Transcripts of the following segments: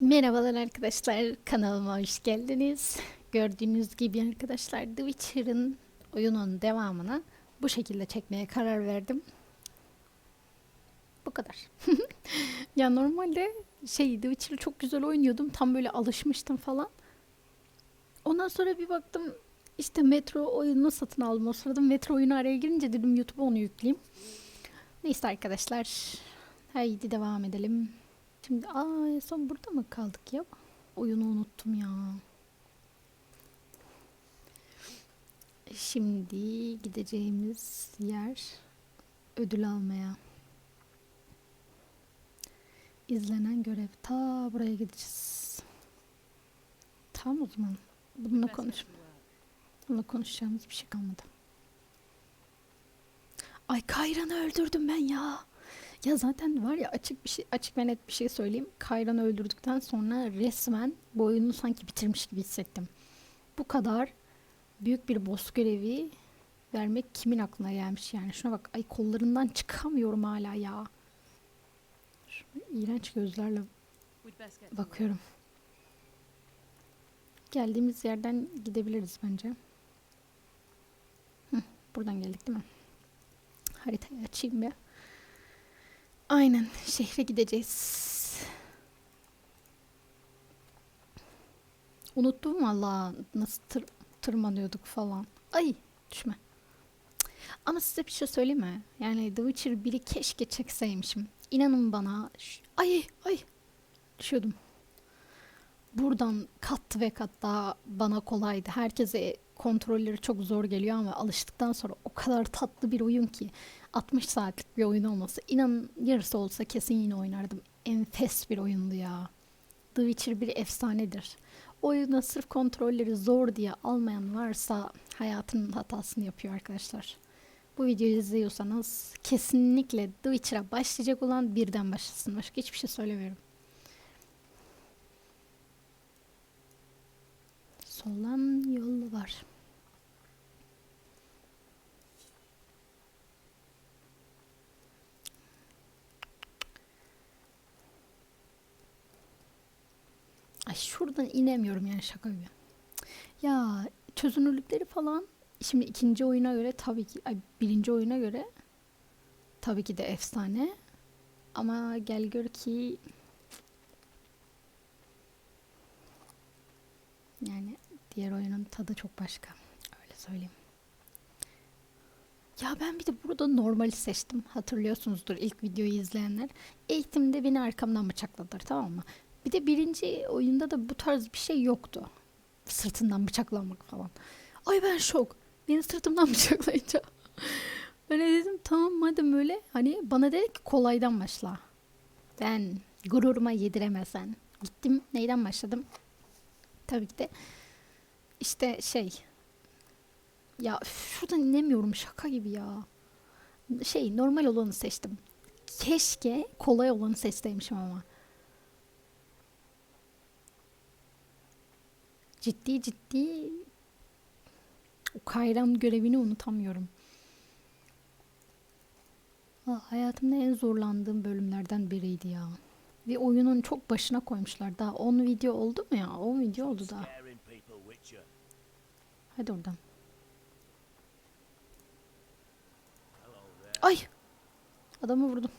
Merhabalar arkadaşlar, kanalıma hoş geldiniz. Gördüğünüz gibi arkadaşlar The Witcher'ın oyunun devamını bu şekilde çekmeye karar verdim. Bu kadar. ya normalde şey The Witcher'ı çok güzel oynuyordum. Tam böyle alışmıştım falan. Ondan sonra bir baktım işte Metro oyununu satın aldım. O sırada Metro oyunu araya girince dedim YouTube'a onu yükleyeyim. Neyse arkadaşlar. Haydi devam edelim. Şimdi aa en son burada mı kaldık ya? Oyunu unuttum ya. Şimdi gideceğimiz yer ödül almaya. İzlenen görev. Ta buraya gideceğiz. Tamam o zaman. Bununla konuş. Bununla konuşacağımız bir şey kalmadı. Ay Kayran'ı öldürdüm ben ya. Ya zaten var ya açık bir şey açık ve net bir şey söyleyeyim. Kayran'ı öldürdükten sonra resmen bu oyunu sanki bitirmiş gibi hissettim. Bu kadar büyük bir boss görevi vermek kimin aklına gelmiş yani. Şuna bak ay kollarından çıkamıyorum hala ya. Şu iğrenç gözlerle bakıyorum. Geldiğimiz yerden gidebiliriz bence. Hı, buradan geldik değil mi? Haritayı açayım bir. Aynen şehre gideceğiz. Unuttum valla nasıl tır, tırmanıyorduk falan. Ay düşme. Ama size bir şey söyleyeyim mi? Yani The Witcher 1'i keşke çekseymişim. İnanın bana. Ay ay düşüyordum. Buradan kat ve kat daha bana kolaydı. Herkese kontrolleri çok zor geliyor ama alıştıktan sonra o kadar tatlı bir oyun ki 60 saatlik bir oyun olması inan yarısı olsa kesin yine oynardım. Enfes bir oyundu ya. The Witcher bir efsanedir. Oyuna sırf kontrolleri zor diye almayan varsa hayatının hatasını yapıyor arkadaşlar. Bu videoyu izliyorsanız kesinlikle The Witcher'a başlayacak olan birden başlasın. Başka hiçbir şey söylemiyorum. Soldan yol var. Şuradan inemiyorum yani şaka gibi. Ya çözünürlükleri falan şimdi ikinci oyuna göre tabii ki ay, birinci oyuna göre tabii ki de efsane. Ama gel gör ki yani diğer oyunun tadı çok başka. Öyle söyleyeyim. Ya ben bir de burada normali seçtim. Hatırlıyorsunuzdur ilk videoyu izleyenler. Eğitimde beni arkamdan bıçakladılar tamam mı? Bir de birinci oyunda da bu tarz bir şey yoktu. Sırtından bıçaklanmak falan. Ay ben şok. Beni sırtımdan bıçaklayınca. De dedim tamam madem öyle. Hani bana dedi ki kolaydan başla. Ben gururuma yediremezsen. Gittim neyden başladım? Tabii ki de işte şey ya şuradan inemiyorum şaka gibi ya. Şey normal olanı seçtim. Keşke kolay olanı seçseymişim ama. Ciddi ciddi o Kayran görevini unutamıyorum. Aa, hayatımda en zorlandığım bölümlerden biriydi ya. Ve oyunun çok başına koymuşlar. Daha 10 video oldu mu ya? 10 video oldu daha. Hadi oradan. Ay! Adamı vurdum.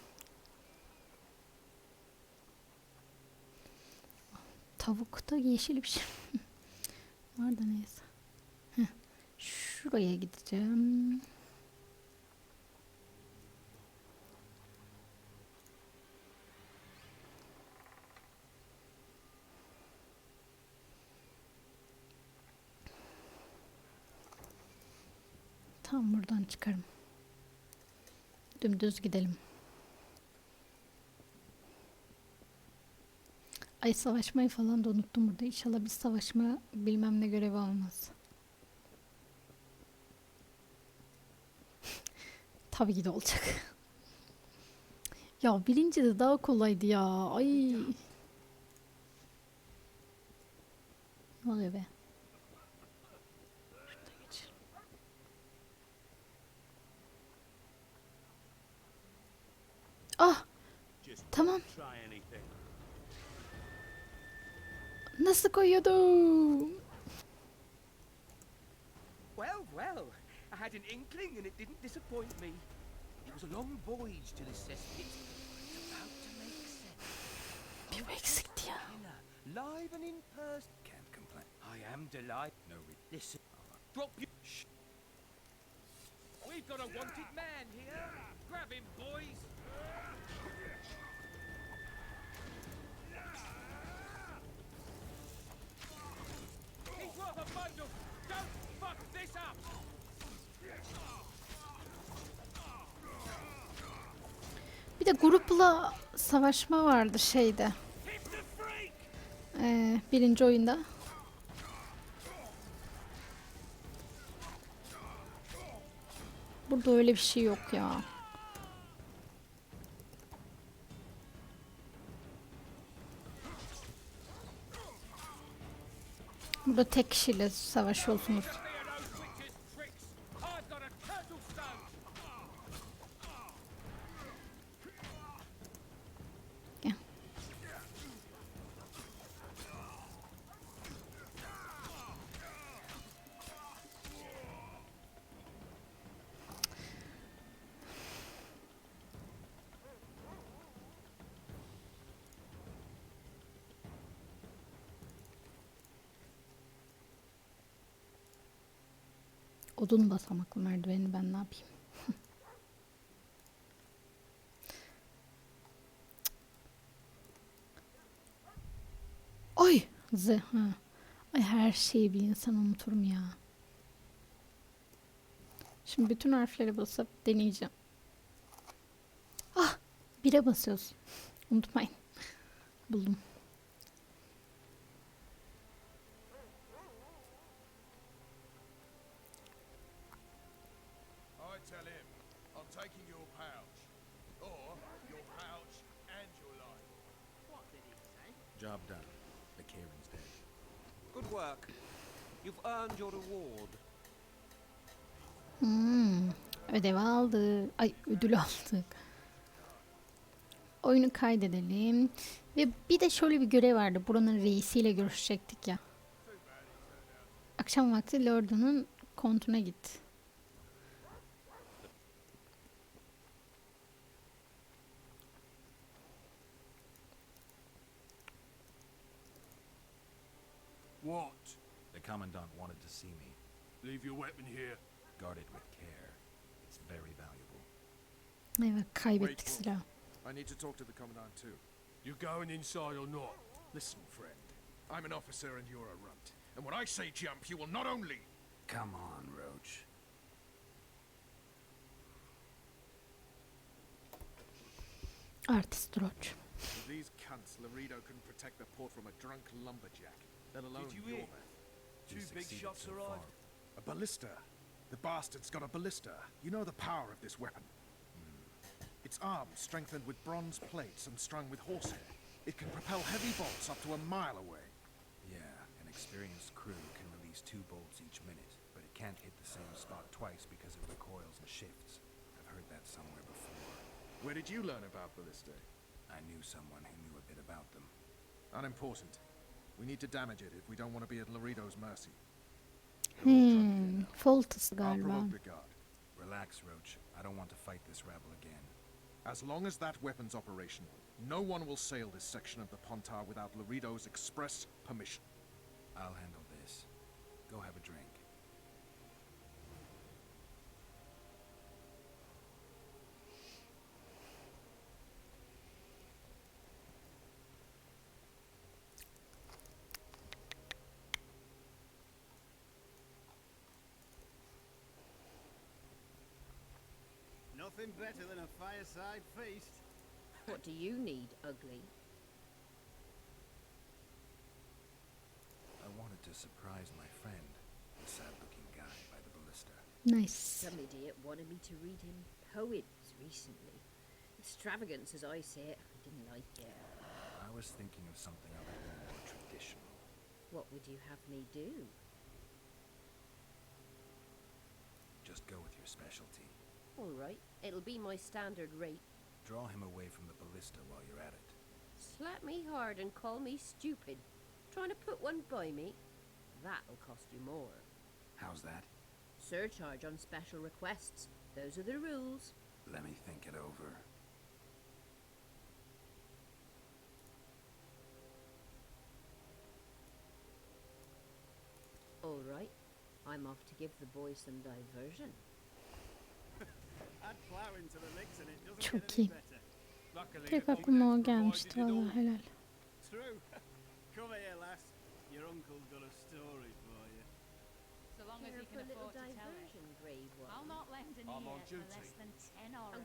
Tavukta yeşil bir şey. Var da neyse. Heh, Şuraya gideceğim. Tam buradan çıkarım. Dümdüz gidelim. Ay savaşmayı falan da unuttum burada. İnşallah bir savaşma bilmem ne görevi olmaz. Tabii ki de olacak. ya birinci de daha kolaydı ya. Ay. Ne oluyor be? Ah tamam. Nasıl koyuyordum? Well, well, I had an inkling and it didn't disappoint me. It was a long voyage to this cesspit, but it's about to make sense. Bir bu eksikti ya. Live and in person. Can't complain. I am delighted. No, we Listen, drop you. Shh. We've got a wanted man here. Grab him, boys. De grupla savaşma vardı şeyde. Ee, birinci oyunda. Burada öyle bir şey yok ya. Burada tek kişiyle savaşıyorsunuz. Any of those witches' tricks. I've got a turtle stone. Gel. Odun basamaklı merdiveni ben ne yapayım? Ay! Z ha. Ay her şeyi bir insan unutur mu ya? Şimdi bütün harfleri basıp deneyeceğim. Ah! Bire basıyoruz. Unutmayın. Buldum. Tell him, I'm taking your pouch. Or your pouch and your life. Job done. The Kieran's dead. Good work. You've earned your reward. Hmm, ödev aldık. Ay ödül aldık. Oyunu kaydedelim. Ve bir de şöyle bir görev vardı. Buranın reisiyle görüşecektik ya. Akşam vakti Lord'un kontuna git. The Commandant wanted to see me. Leave your weapon here. Guard it with care. It's very valuable. Evet kaybettik Wait, silahı. I need to talk to the Commandant too. You going inside or not? Listen, friend. I'm an officer and you're a runt. And when I say jump, you will not only... Come on, Roach. Artist Roach. These cunts, Laredo couldn't protect the port from a drunk lumberjack, let alone you your hear? Two big shots arrived. A ballista. The bastard's got a ballista. You know the power of this weapon. Hmm. Its arms strengthened with bronze plates and strung with horsehair. It can propel heavy bolts up to a mile away. Yeah, an experienced crew can release two bolts each minute, but it can't hit the same spot twice because it recoils and shifts. I've heard that somewhere before. Where did you learn about ballista? I knew someone who knew a bit about them. Unimportant. We need to damage it if we don't want to be at Laredo's mercy. Hmm, Foltus I'll galiba. provoke the guard. Relax, Roach. I don't want to fight this rabble again. As long as that weapon's operational, no one will sail this section of the Pontar without Laredo's express permission. I'll handle this. Go have a drink. Nothing better than a fireside feast. What do you need, ugly? I wanted to surprise my friend, the sad-looking guy by the ballista. Nice. Some idiot wanted me to read him poems recently. Extravagance, as I say it. I didn't like it. I was thinking of something a little more traditional. What would you have me do? Just go with your specialty. All right, it'll be my standard rate. Draw him away from the ballista while you're at it. Slap me hard and call me stupid. trying to put one by me? That'll cost you more. How's that? Surcharge on special requests. Those are the rules. Let me think it over. All right. I'm off to give the boys some diversion. Çok iyi. Tek aklıma o gelmişti valla all. helal. Oh.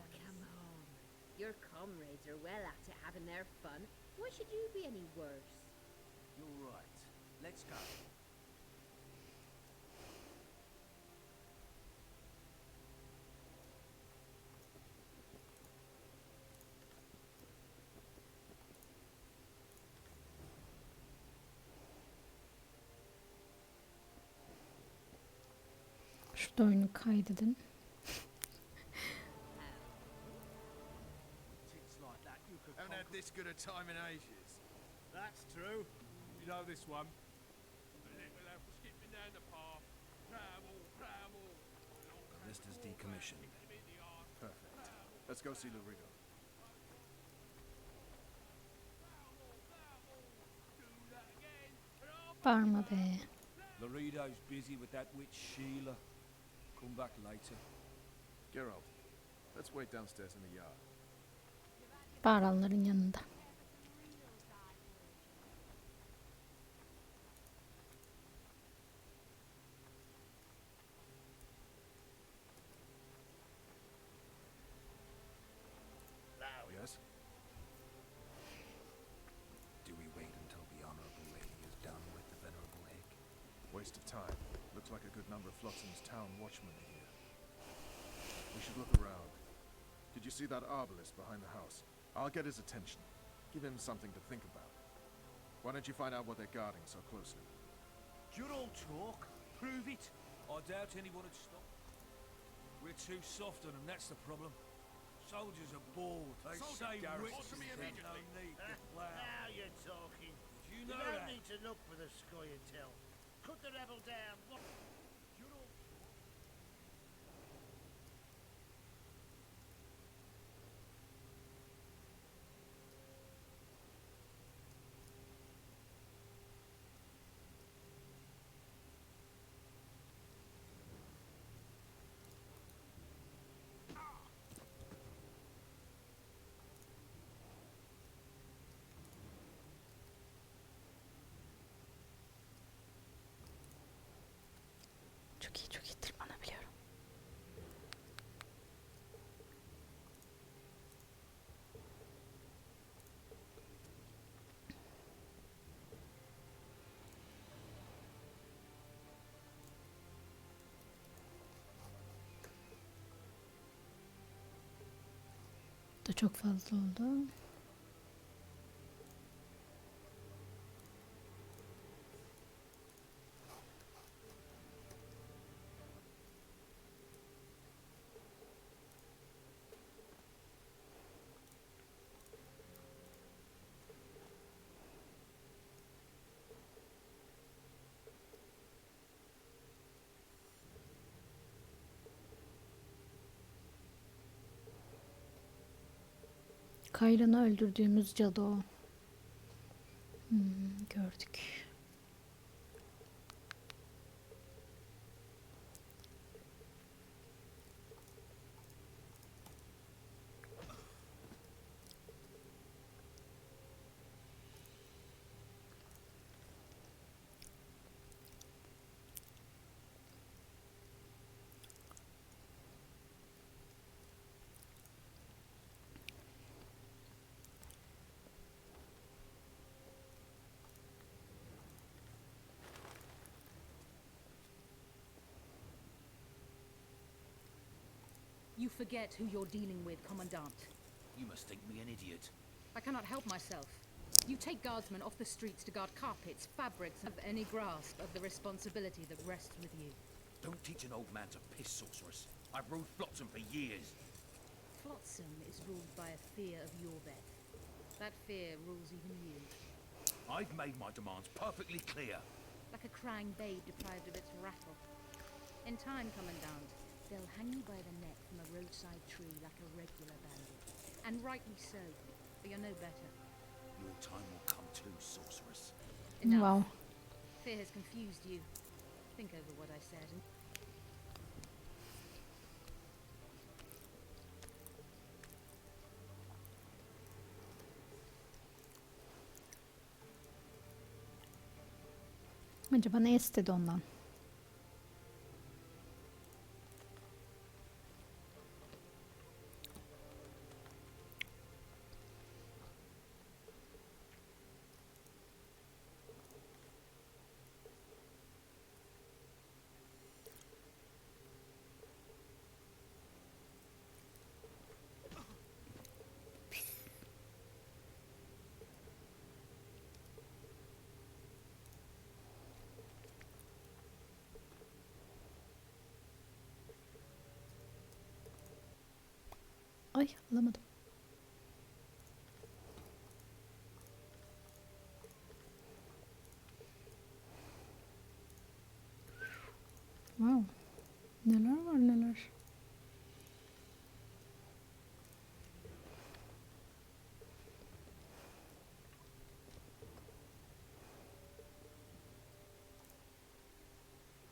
Your comrades are well at it having their fun. Why should you be any worse? You're right. Let's go. Şurada oyunu kaydedin. Tits like that, you could Haven't had this good a time in ages. That's true. You know this one? A little elf skipping down the path. Travel, travel. Ballista's decommissioned. Perfect. Let's go see Lorigo. Bağırma be. Laredo's busy with that witch Sheila. Come back later. Geralt, let's wait downstairs in the yard. Bağıranların yanında. See that arbalist behind the house? I'll get his attention. Give him something to think about. Why don't you find out what they're guarding so closely? You're all talk. Prove it. I doubt anyone would stop. We're too soft on them, that's the problem. Soldiers are bored. They Soldier say Garrett, rich answer me is there's no need to plough. Now you're talking. Did you You know don't that? need to look for the Scoia'tail. Cut the rebel down. Çok iyi çok iyi tırmanabiliyorum. da çok fazla oldu. Kayran'ı öldürdüğümüz cadı o. Hmm, gördük. You forget who you're dealing with, Commandant. You must think me an idiot. I cannot help myself. You take guardsmen off the streets to guard carpets, fabrics, have any grasp of the responsibility that rests with you. Don't teach an old man to piss, sorceress. I've ruled Flotsam for years. Flotsam is ruled by a fear of your death. That fear rules even you. I've made my demands perfectly clear. Like a crying babe deprived of its rattle. In time, Commandant, they'll hang you by the neck from a roadside tree like a regular bandit. And rightly so, for you're no better. Your time will come too, sorceress. Enough. Wow. Fear has confused you. Think over what I said and Acaba ne istedi ondan? Ay alamadım. Wow. Neler var neler.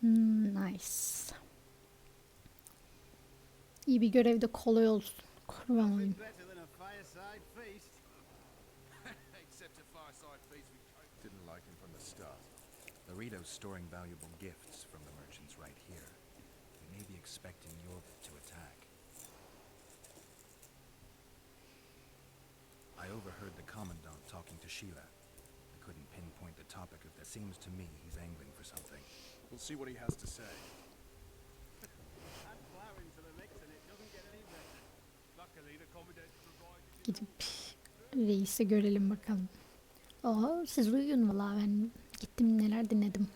Hmm, nice. İyi bir görevde kolay olsun. Kurban. Better than a fireside feast. Except a fireside feast with Coke. Didn't like him from the start. Laredo's storing valuable gifts from the merchants right here. They may be expecting Yorvik to attack. I overheard the Commandant talking to Sheila. I couldn't pinpoint the topic of that. Seems to me he's angling for something. We'll see what he has to say. Add flour into the mix and it doesn't get any better. Luckily, the Commandant provided Gidip reisi görelim bakalım. Oha siz uyuyun valla ben gittim neler dinledim.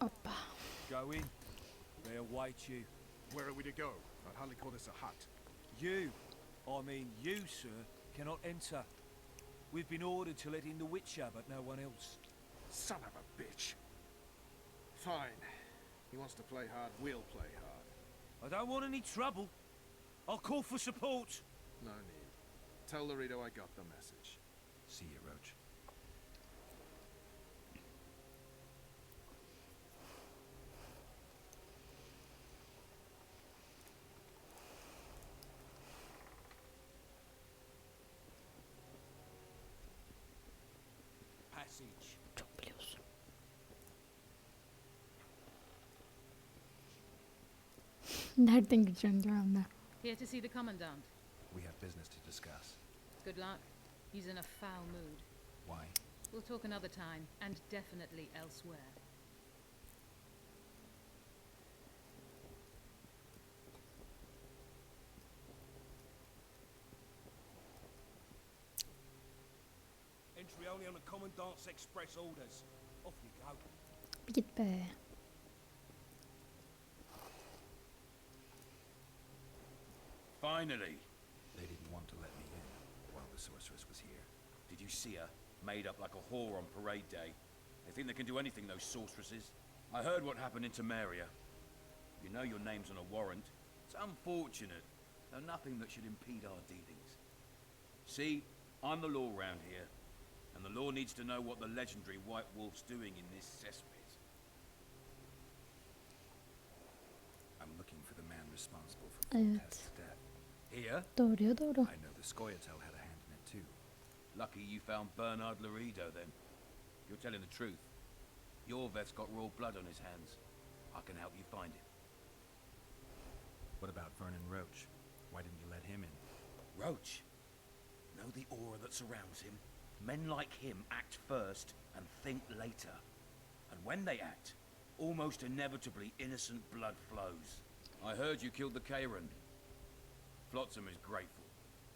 Hoppa. Go in. They await you. Where are we to go? I'd hardly call this a hut. You, I mean you, sir, cannot enter. We've been ordered to let in the Witcher, but no one else. Son of a bitch. Fine. He wants to play hard, we'll play hard. I don't want any trouble. I'll call for support. No need. Tell Laredo I got the message. See you, Roach. Passage. Çok biliyorsun. Nereden gideceksin diyor. Here to see the Commandant. We have business to discuss. Good luck. He's in a foul mood. Why? We'll talk another time, and definitely elsewhere. Entry only on the Commandant's express orders. Off you go. Bir git be. Finally. They didn't want to let me in while the sorceress was here. Did you see her? Made up like a whore on parade day. They think they can do anything, those sorceresses. I heard what happened in Temeria. You know your name's on a warrant. It's unfortunate, though nothing that should impede our dealings. See, I'm the law round here, and the law needs to know what the legendary White Wolf's doing in this cesspit. I'm looking for the man responsible for Evet. Voltest's oh, death. Here? Doğruya doğru. I know the Scoia'tael had a hand in it too. Lucky you found Bernard Laredo then. You're telling the truth. Your vet's got raw blood on his hands. I can help you find him. What about Vernon Roach? Why didn't you let him in? Roach. Know the aura that surrounds him? Men like him act first and think later. And when they act, almost inevitably innocent blood flows. I heard you killed the Karen. Flotsam is grateful.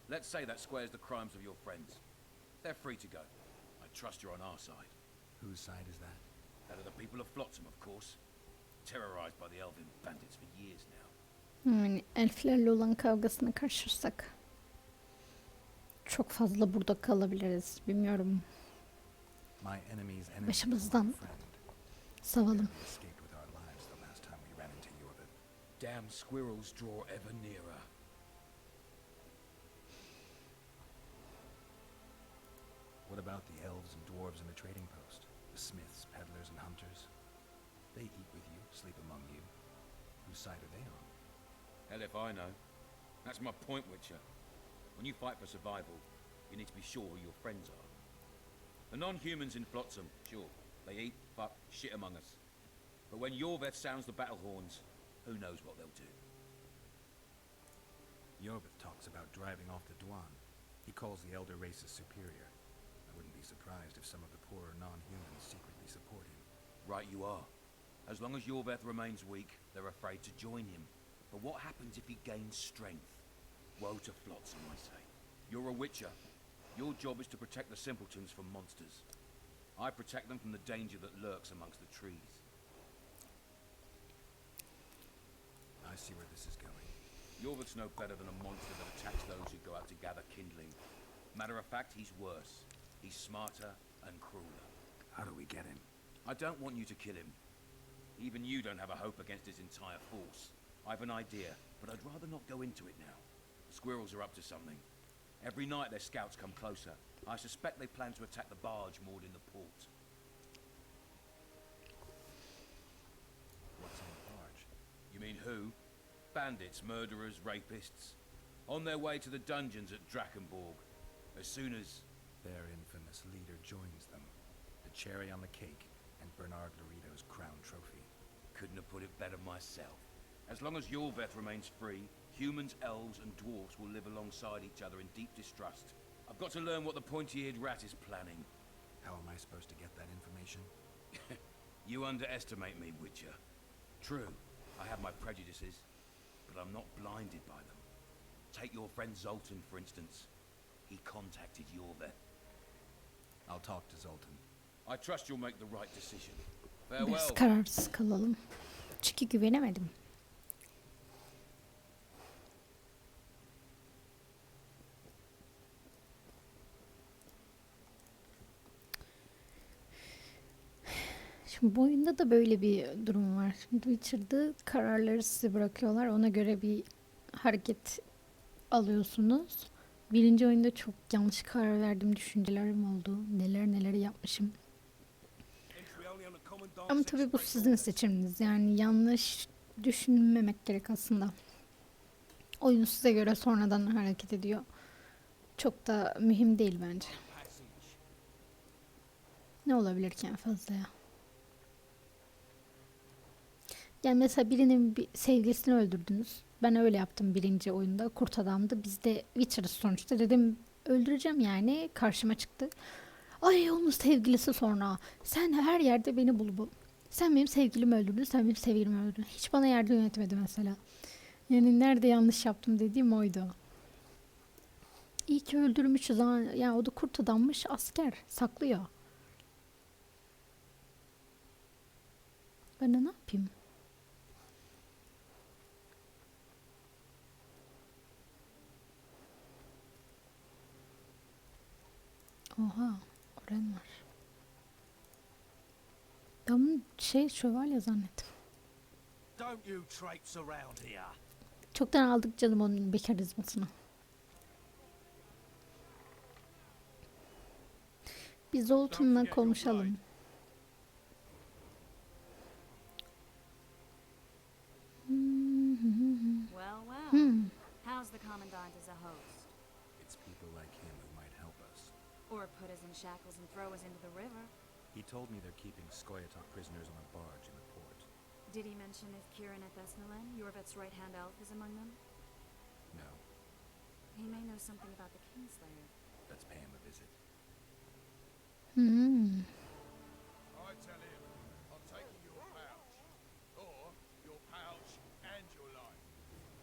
Let's say that squares the crimes of your friends. They're free to go. I trust you're on our side. Whose side is that? That are the people of Flotsam, of course. Terrorized by the Elven bandits for years now. Yani elflerle olan kavgasına karışırsak çok fazla burada kalabiliriz. Bilmiyorum. My enemy's enemy Başımızdan savalım. Escaped with our lives the last time we ran into Yorvin. Damn squirrels draw ever nearer. About the elves and dwarves in the trading post? The smiths, peddlers, and hunters? They eat with you, sleep among you. Whose side are they on? Hell if I know. That's my point, Witcher. When you fight for survival, you need to be sure who your friends are. The non-humans in Flotsam, sure, they eat, fuck, shit among us. But when Yorveth sounds the battle horns, who knows what they'll do. Yorvith talks about driving off the Dwan. He calls the elder races superior. I wouldn't be surprised if some of the poorer non-humans secretly support him. Right you are. As long as Yorveth remains weak, they're afraid to join him. But what happens if he gains strength? Woe to Flotsam, I say. You're a witcher. Your job is to protect the simpletons from monsters. I protect them from the danger that lurks amongst the trees. I see where this is going. Yorveth's no better than a monster that attacks those who go out to gather kindling. Matter of fact, he's worse. He's smarter and crueler. How do we get him? I don't want you to kill him. Even you don't have a hope against his entire force. I've an idea, but I'd rather not go into it now. The squirrels are up to something. Every night their scouts come closer. I suspect they plan to attack the barge moored in the port. What's on the barge? You mean who? Bandits, murderers, rapists. On their way to the dungeons at Drakenborg. As soon as... Their infamous leader joins them. The cherry on the cake and Bernard Laredo's crown trophy. Couldn't have put it better myself. As long as Yorveth remains free, humans, elves, and dwarfs will live alongside each other in deep distrust. I've got to learn what the pointy-eared rat is planning. How am I supposed to get that information? You underestimate me, Witcher. True, I have my prejudices, but I'm not blinded by them. Take your friend Zoltan, for instance. He contacted Yorveth. I'll talk to Zoltan. I trust you'll make the right decision. Farewell. kararsız kalalım. Çünkü güvenemedim. Şimdi bu oyunda da böyle bir durum var. Şimdi Witcher'da kararları size bırakıyorlar. Ona göre bir hareket alıyorsunuz. Birinci oyunda çok yanlış karar verdim. Düşüncelerim oldu. Neler neler yapmışım. Ama tabii bu sizin seçiminiz. Yani yanlış düşünmemek gerek aslında. Oyun size göre sonradan hareket ediyor. Çok da mühim değil bence. Ne olabilir ki en fazla ya? Yani mesela birinin bir sevgilisini öldürdünüz. Ben öyle yaptım birinci oyunda. Kurt adamdı. Biz de Witcher'ız sonuçta. Dedim öldüreceğim yani. Karşıma çıktı. Ay onun sevgilisi sonra. Sen her yerde beni bul bul. Sen benim sevgilimi öldürdün. Sen benim sevgilimi öldürdün. Hiç bana yardım etmedi mesela. Yani nerede yanlış yaptım dediğim oydu. İyi ki öldürmüşüz ama yani o da kurt adammış asker. Saklıyor. Ben ne yapayım? Oha, Oren var. Ben bunu şey şövalye zannettim. Don't you traipse around here. Çoktan aldık canım onun bekarizmasını. Biz Zoltan'la konuşalım. Well, well. Hmm. How's the Commandant as a host? It's people like him who. Or put us in shackles and throw us into the river? He told me they're keeping Skoyatok prisoners on a barge in the port. Did he mention if Kieran at Thesnalen, Yorvet's right-hand elf, is among them? No, He may know something about the Kingslayer. let's pay him a visit. Hmm. I tell him I'm taking your pouch. Or your pouch and your life.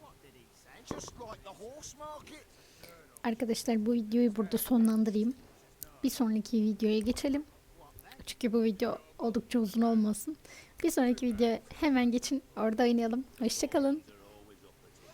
What did he say? Just like the horse market. Arkadaşlar bu videoyu burada sonlandırayım. Bir sonraki videoya geçelim. Çünkü bu video oldukça uzun olmasın. Bir sonraki videoya hemen geçin. Orada oynayalım. Hoşçakalın.